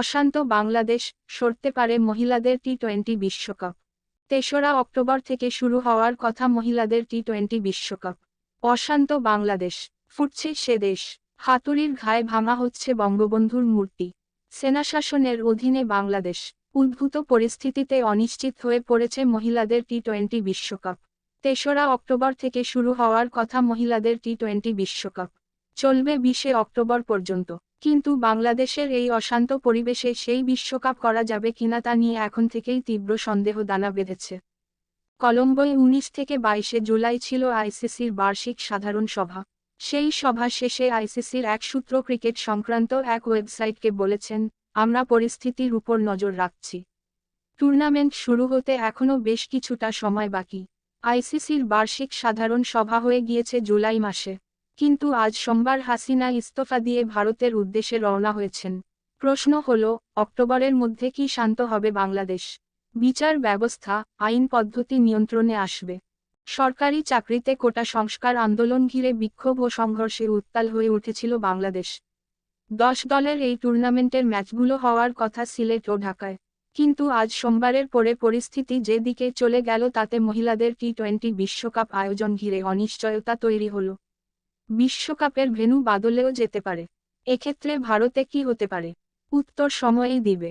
অশান্ত বাংলাদেশ সরতে পারে মহিলাদের টি টোয়েন্টি বিশ্বকাপ। তেসরা অক্টোবর থেকে শুরু হওয়ার কথা মহিলাদের টি টোয়েন্টি বিশ্বকাপ। অশান্ত বাংলাদেশ, ফুটছে সে দেশ। হাতুড়ির ঘায়ে ভাঙা হচ্ছে বঙ্গবন্ধুর মূর্তি। সেনাশাসনের অধীনে বাংলাদেশ, উদ্ভূত পরিস্থিতিতে অনিশ্চিত হয়ে পড়েছে মহিলাদের টি টোয়েন্টি বিশ্বকাপ। তেসরা অক্টোবর থেকে শুরু হওয়ার কথা মহিলাদের টি টোয়েন্টি বিশ্বকাপ। চলবে বিশে অক্টোবর পর্যন্ত। কিন্তু বাংলাদেশের এই অশান্ত পরিবেশে সেই বিশ্বকাপ করা যাবে কিনা তা নিয়ে এখন থেকেই তীব্র সন্দেহ দানা বেঁধেছে। কলম্বোয় উনিশ থেকে বাইশে জুলাই ছিল আইসিসির বার্ষিক সাধারণ সভা। সেই সভা শেষে আইসিসির এক সূত্র ক্রিকেট সংক্রান্ত এক ওয়েবসাইটকে বলেছেন, আমরা পরিস্থিতির উপর নজর রাখছি। টুর্নামেন্ট শুরু হতে এখনও বেশ কিছুটা সময় বাকি। আইসিসির বার্ষিক সাধারণ সভা হয়ে গিয়েছে জুলাই মাসে। কিন্তু আজ সোমবার হাসিনা ইস্তফা দিয়ে ভারতের উদ্দেশ্যে রওনা হয়েছেন। প্রশ্ন হল, অক্টোবরের মধ্যে কি শান্ত হবে বাংলাদেশ? বিচার ব্যবস্থা, আইন পদ্ধতি নিয়ন্ত্রণে আসবে। সরকারি চাকরিতে কোটা সংস্কার আন্দোলন ঘিরে বিক্ষোভ ও সংঘর্ষে উত্তাল হয়ে উঠেছিল বাংলাদেশ। দশ দলের এই টুর্নামেন্টের ম্যাচগুলো হওয়ার কথা সিলেট ও ঢাকায়। কিন্তু আজ সোমবারের পরে পরিস্থিতি যে দিকে চলে গেল তাতে মহিলাদের টি টোয়েন্টি বিশ্বকাপ আয়োজন ঘিরে অনিশ্চয়তা তৈরি হল। বিশ্বকাপের ভেনু বাদলেও যেতে পারে। এক্ষেত্রে ভারতে কি হতে পারে? উত্তর সময়েই দিবে।